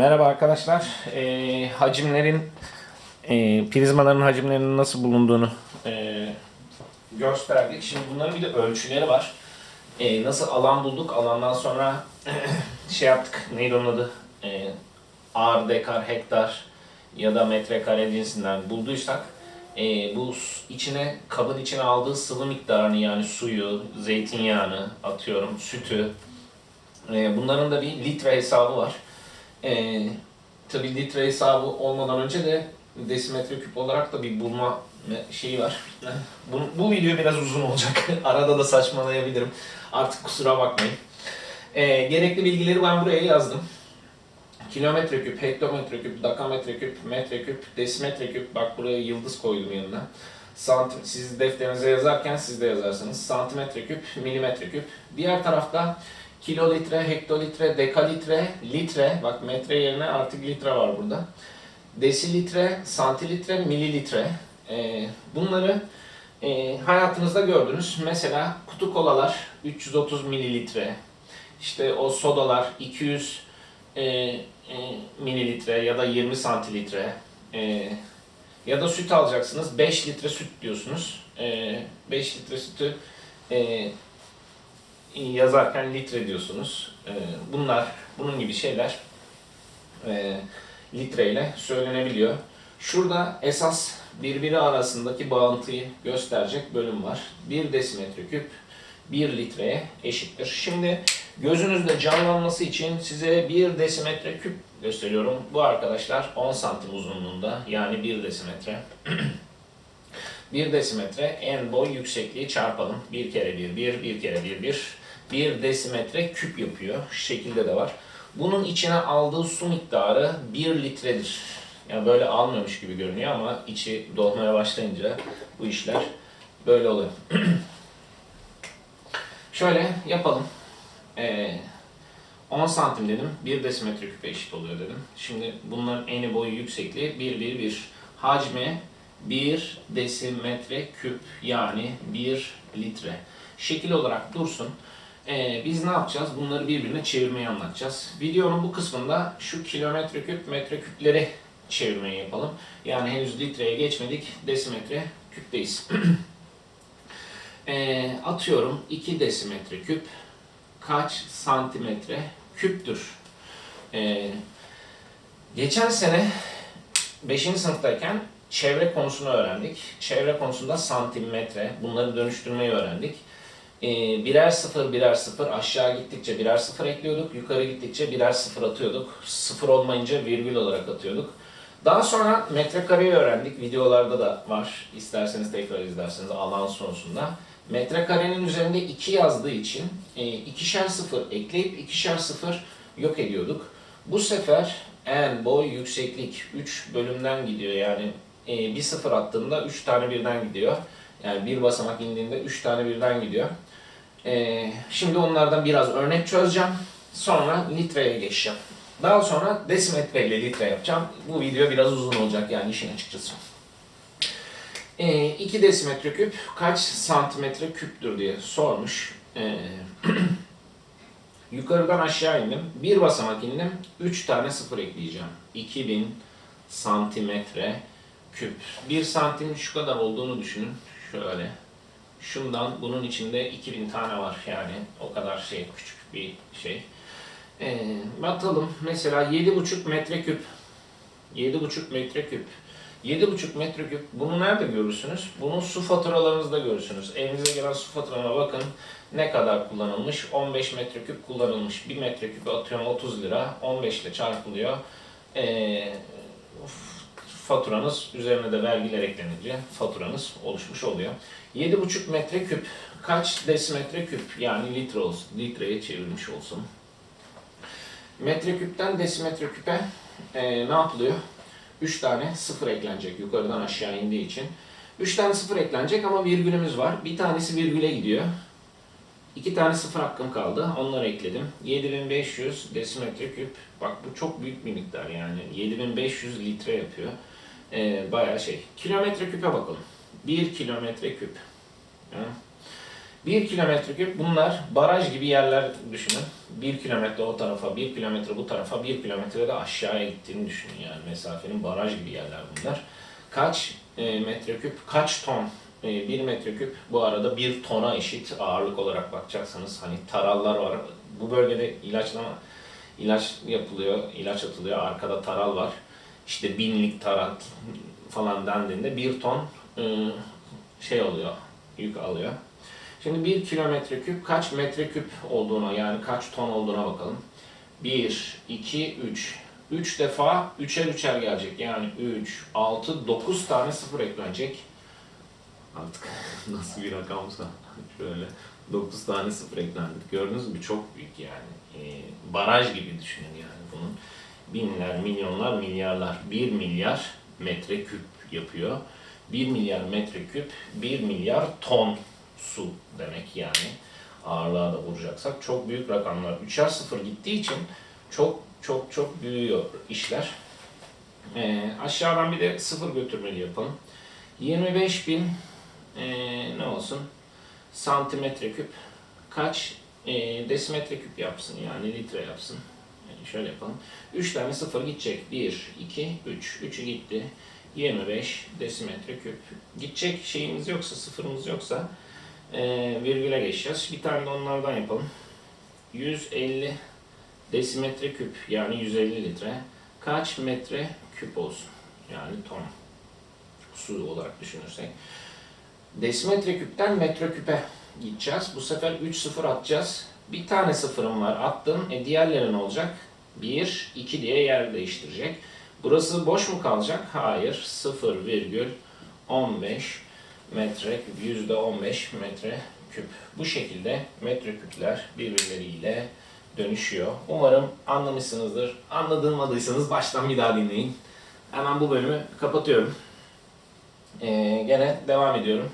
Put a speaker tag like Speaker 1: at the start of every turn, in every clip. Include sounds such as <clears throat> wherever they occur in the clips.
Speaker 1: Merhaba arkadaşlar. Ee, hacimlerin, e, prizmaların hacimlerinin nasıl bulunduğunu e, gösterdik. Şimdi bunların bir de ölçüleri var. E, nasıl alan bulduk, alandan sonra <clears throat> şey yaptık, neydi onun adı? E, ağır dekar, hektar ya da metrekare cinsinden bulduysak e, bu içine, kabın içine aldığı sıvı miktarını yani suyu, zeytinyağını atıyorum, sütü, e, bunların da bir litre hesabı var. Ee, tabii litre hesabı olmadan önce de desimetre küp olarak da bir bulma şeyi var. Bu, bu video biraz uzun olacak. <laughs> Arada da saçmalayabilirim. Artık kusura bakmayın. Ee, gerekli bilgileri ben buraya yazdım. Kilometre küp, hektometre küp, dakametre küp, metre küp, desimetre küp. Bak buraya yıldız koydum yanına. Santim, siz defterinize yazarken siz de yazarsınız. Santimetre küp, milimetre küp. Diğer tarafta kilolitre, hektolitre, dekalitre, litre, bak metre yerine artık litre var burada. Desilitre, santilitre, mililitre. Ee, bunları e, hayatınızda gördünüz. Mesela kutu kolalar 330 mililitre. İşte o sodalar 200 e, e, mililitre ya da 20 santilitre. Ya da süt alacaksınız. 5 litre süt diyorsunuz. E, 5 litre sütü yazarken litre diyorsunuz. Ee, bunlar, bunun gibi şeyler e, litreyle söylenebiliyor. Şurada esas birbiri arasındaki bağıntıyı gösterecek bölüm var. 1 desimetre küp 1 litreye eşittir. Şimdi gözünüzde canlanması için size 1 desimetre küp gösteriyorum. Bu arkadaşlar 10 santim uzunluğunda yani 1 desimetre. <clears throat> 1 desimetre en boy yüksekliği çarpalım. 1 kere 1, 1, 1 kere 1, 1. 1 desimetre küp yapıyor. Şu şekilde de var. Bunun içine aldığı su miktarı 1 litredir. Yani böyle almıyormuş gibi görünüyor ama içi dolmaya başlayınca bu işler böyle oluyor. <clears throat> Şöyle yapalım. Ee, 10 santim dedim. 1 desimetre küpe eşit oluyor dedim. Şimdi bunların eni boyu yüksekliği 1, 1, 1. Hacmi 1 desimetre küp yani 1 litre. Şekil olarak dursun. Ee, biz ne yapacağız? Bunları birbirine çevirmeyi anlatacağız. Videonun bu kısmında şu kilometre küp, metre küpleri çevirmeyi yapalım. Yani henüz litreye geçmedik. Desimetre küpteyiz. <clears throat> Ee, atıyorum 2 desimetre küp kaç santimetre küptür? Ee, geçen sene 5. sınıftayken çevre konusunu öğrendik. Çevre konusunda santimetre, bunları dönüştürmeyi öğrendik. Ee, birer sıfır birer sıfır aşağı gittikçe birer sıfır ekliyorduk. Yukarı gittikçe birer sıfır atıyorduk. Sıfır olmayınca virgül olarak atıyorduk. Daha sonra metrekareyi öğrendik. Videolarda da var. İsterseniz tekrar izlersiniz alan sonrasında. Metrekarenin üzerinde 2 yazdığı için e, ikişer sıfır ekleyip ikişer sıfır yok ediyorduk. Bu sefer en boy yükseklik 3 bölümden gidiyor. Yani e, bir sıfır attığında 3 tane birden gidiyor. Yani bir basamak indiğinde 3 tane birden gidiyor. E, şimdi onlardan biraz örnek çözeceğim. Sonra litreye geçeceğim. Daha sonra desimetre ile litre yapacağım. Bu video biraz uzun olacak yani işin açıkçası. 2 desimetre küp kaç santimetre küptür diye sormuş. Ee, <clears throat> yukarıdan aşağı indim. Bir basamak indim. 3 tane sıfır ekleyeceğim. 2000 santimetre küp. 1 santim şu kadar olduğunu düşünün. Şöyle. Şundan bunun içinde 2000 tane var yani. O kadar şey küçük bir şey. Ee, bakalım mesela 7,5 metre küp. 7,5 metre küp. 7,5 metreküp bunu nerede görürsünüz? Bunu su faturalarınızda görürsünüz. Evinize gelen su faturana bakın ne kadar kullanılmış? 15 metreküp kullanılmış. 1 metreküpü atıyorum 30 lira. 15 ile çarpılıyor. Ee, faturanız üzerine de vergiler eklenince faturanız oluşmuş oluyor. 7,5 metreküp kaç desimetre küp yani litre olsun. Litreye çevirmiş olsun. Metreküpten desimetre küpe e, ne yapılıyor? 3 tane sıfır eklenecek yukarıdan aşağı indiği için. 3 tane sıfır eklenecek ama virgülümüz var. Bir tanesi virgüle gidiyor. 2 tane sıfır hakkım kaldı. Onları ekledim. 7500 desimetre küp. Bak bu çok büyük bir miktar yani. 7500 litre yapıyor. Ee, bayağı şey. Kilometre küpe bakalım. 1 kilometre küp. Ha. 1 kilometre küp bunlar baraj gibi yerler düşünün. 1 kilometre o tarafa, 1 kilometre bu tarafa, 1 kilometre de aşağıya gittiğini düşünün yani mesafenin baraj gibi yerler bunlar. Kaç e, metreküp, kaç ton? 1 metreküp bu arada 1 tona eşit ağırlık olarak bakacaksanız hani tarallar var. Bu bölgede ilaçlama ilaç yapılıyor, ilaç atılıyor. Arkada taral var. İşte binlik taral falan dendiğinde 1 ton e, şey oluyor, yük alıyor. Şimdi 1 kilometre küp kaç metreküp olduğuna yani kaç ton olduğuna bakalım. 1, 2, 3. 3 defa 3'er 3'er gelecek. Yani 3, 6, 9 tane sıfır eklenecek. Artık <laughs> nasıl bir rakamsa şöyle 9 tane sıfır eklendi. Gördünüz mü? Çok büyük yani. Ee, baraj gibi düşünün yani bunun. Binler, milyonlar, milyarlar. 1 milyar metreküp yapıyor. 1 milyar metreküp 1 milyar ton su demek yani. Ağırlığa da vuracaksak çok büyük rakamlar. 3'er sıfır gittiği için çok çok çok büyüyor işler. Ee, aşağıdan bir de sıfır götürmeli yapalım. 25 bin ee, ne olsun? Santimetre küp kaç ee, desimetre küp yapsın yani litre yapsın. Şöyle yapalım. 3 tane sıfır gidecek. 1, 2, 3. 3'ü gitti. 25 desimetre küp. Gidecek şeyimiz yoksa, sıfırımız yoksa e, virgüle geçeceğiz. Bir tane de onlardan yapalım. 150 desimetre küp yani 150 litre kaç metre küp olsun? Yani ton su olarak düşünürsek. Desimetre küpten metre küpe gideceğiz. Bu sefer 3 sıfır atacağız. Bir tane sıfırım var attım. E diğerleri ne olacak? 1, 2 diye yer değiştirecek. Burası boş mu kalacak? Hayır. 0,15 metre küp, yüzde 15 metre küp. Bu şekilde metre küpler birbirleriyle dönüşüyor. Umarım anlamışsınızdır. Anladığınmadıysanız baştan bir daha dinleyin. Hemen bu bölümü kapatıyorum. Ee, gene devam ediyorum.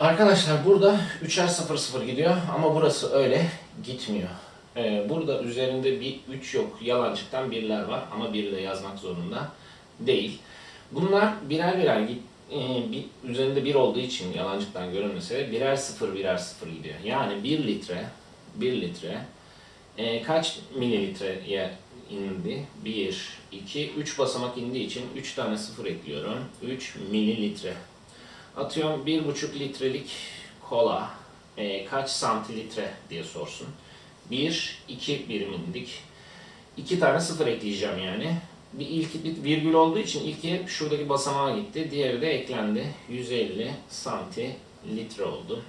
Speaker 1: Arkadaşlar burada 3'er 0 0 gidiyor ama burası öyle gitmiyor. Ee, burada üzerinde bir 3 yok. Yalancıktan birler var ama biri de yazmak zorunda değil. Bunlar birer birer git, e, bir, üzerinde bir olduğu için yalancıktan görünmese birer sıfır birer sıfır gidiyor. Yani 1 litre 1 litre e, kaç mililitreye indi? 1, 2, 3 basamak indiği için 3 tane sıfır ekliyorum. 3 mililitre. Atıyorum 1,5 litrelik kola e, kaç santilitre diye sorsun. 1, 2 birim indik. 2 tane sıfır ekleyeceğim yani. Bir ilk bir virgül olduğu için ilki şuradaki basamağa gitti. Diğeri de eklendi. 150 santilitre oldu.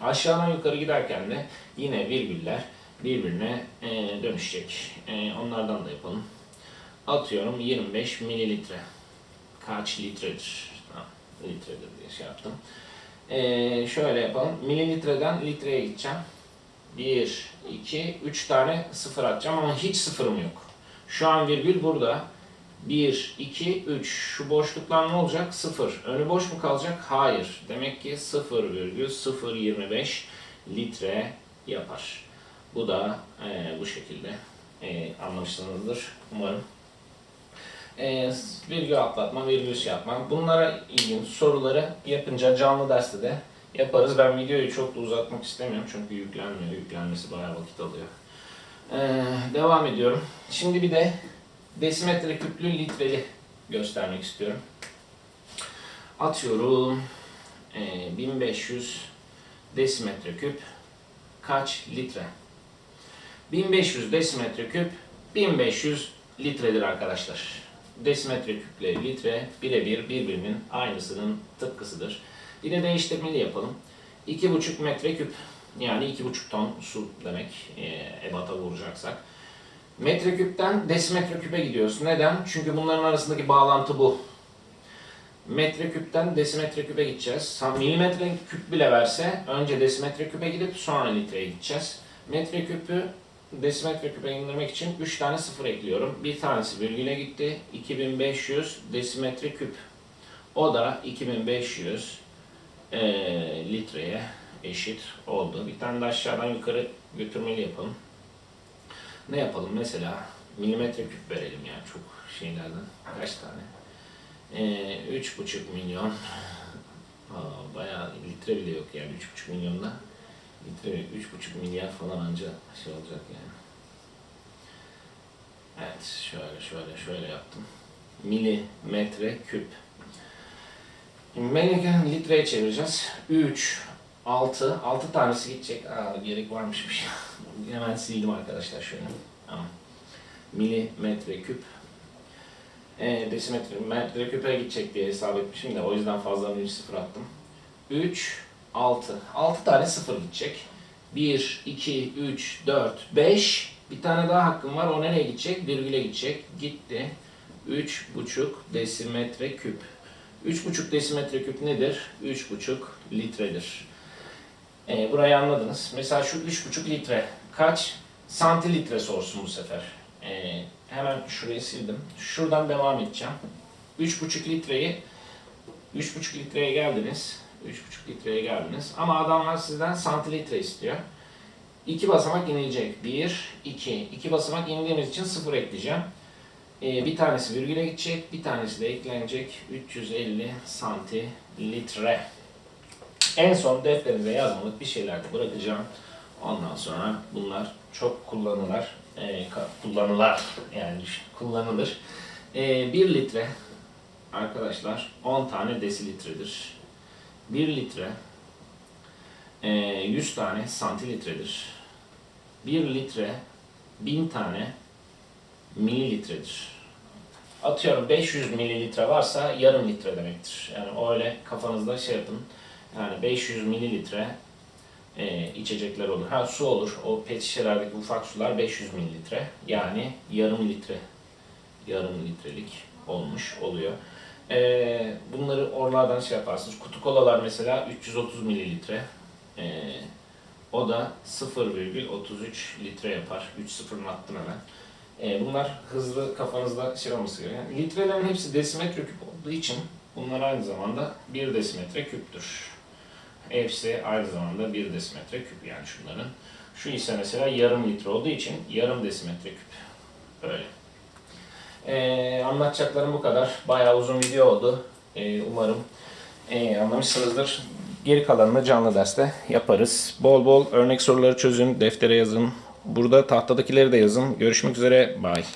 Speaker 1: Aşağıdan yukarı giderken de yine virgüller birbirine e, dönüşecek. E, onlardan da yapalım. Atıyorum 25 mililitre. Kaç litredir? Ha, litredir diye şey yaptım. E, şöyle yapalım. Mililitreden litreye gideceğim. 1, 2, 3 tane sıfır atacağım ama hiç sıfırım yok. Şu an virgül burada. 1, 2, 3. Şu boşluklar ne olacak? 0. Önü boş mu kalacak? Hayır. Demek ki 0,025 litre yapar. Bu da e, bu şekilde e, anlamışsınızdır umarım. E, virgül atlatma, virgül şey yapma. Bunlara ilgin soruları yapınca canlı derste de yaparız. Ben videoyu çok da uzatmak istemiyorum çünkü yüklenmiyor. Yüklenmesi bayağı vakit alıyor. E, devam ediyorum. Şimdi bir de desimetre küplü litreli göstermek istiyorum. Atıyorum e, 1500 desimetre küp kaç litre? 1500 desimetre küp 1500 litredir arkadaşlar. Desimetre küple litre birebir birbirinin aynısının tıpkısıdır. Yine değiştirmeli yapalım. 2,5 metre küp yani 2,5 ton su demek e, ebata vuracaksak. Metreküpten desimetre küpe gidiyoruz. Neden? Çünkü bunların arasındaki bağlantı bu. Metreküpten desimetre küpe gideceğiz. Milimetre küp bile verse önce desimetre küpe gidip sonra litreye gideceğiz. Metreküpü desimetre küpe indirmek için 3 tane sıfır ekliyorum. Bir tanesi virgüle gitti. 2500 desimetre küp. O da 2500 eee, litreye eşit oldu. Bir tane de aşağıdan yukarı götürmeli yapalım. Ne yapalım mesela? Milimetre küp verelim yani çok şeylerden. Kaç tane? Ee, üç buçuk milyon Aa, bayağı litre bile yok yani 3,5 milyonda. Litre 3,5 milyar falan anca şey olacak yani. Evet şöyle şöyle şöyle yaptım. Milimetre küp. Amerikan litreye çevireceğiz. 3, 6, 6 tanesi gidecek. Aa, gerek varmışmış. <laughs> Hemen sildim arkadaşlar şöyle. Tamam. Milimetre küp. E, desimetre, metre küpe gidecek diye hesap etmişim de o yüzden fazla bir sıfır attım. 3, 6. 6 tane sıfır gidecek. 1, 2, 3, 4, 5. Bir tane daha hakkım var. O nereye gidecek? Virgüle gidecek. Gitti. 3,5 desimetre küp. 3,5 desimetre küp nedir? 3,5 litredir. Ee, burayı anladınız. Mesela şu 3,5 litre kaç santilitre sorsun bu sefer. Ee, hemen şurayı sildim. Şuradan devam edeceğim. 3,5 litreyi 3,5 litreye geldiniz. 3,5 litreye geldiniz. Ama adamlar sizden santilitre istiyor. İki basamak inilecek. 1, 2. İki basamak indiğimiz için 0 ekleyeceğim. Ee, bir tanesi virgüle gidecek, bir tanesi de eklenecek. 350 santilitre. En son defterinize yazmalık bir şeyler de bırakacağım. Ondan sonra bunlar çok kullanılır. Ee, ka- kullanılar yani kullanılır. Ee, 1 litre arkadaşlar 10 tane desilitredir. 1 litre ee, 100 tane santilitredir. 1 litre 1000 tane mililitredir. Atıyorum 500 mililitre varsa yarım litre demektir. Yani öyle kafanızda şey yapın. Yani 500 mililitre e, içecekler olur. Ha su olur. O pet şişelerdeki ufak sular 500 mililitre. Yani yarım litre. Yarım litrelik olmuş oluyor. E, bunları oralardan şey yaparsınız. Kutu kolalar mesela 330 mililitre. E, o da 0,33 litre yapar. 3 sıfırını attım hemen. E, bunlar hızlı kafanızda şey olması gerekiyor. Yani litrelerin hepsi desimetre küp olduğu için bunlar aynı zamanda 1 desimetre küptür. Hepsi aynı zamanda 1 desimetre küp yani şunların. Şu ise mesela yarım litre olduğu için yarım desimetre küp. Öyle. E, anlatacaklarım bu kadar. Bayağı uzun video oldu. E, umarım e, anlamışsınızdır. Geri kalanını canlı derste yaparız. Bol bol örnek soruları çözün, deftere yazın. Burada tahtadakileri de yazın. Görüşmek üzere. Bye.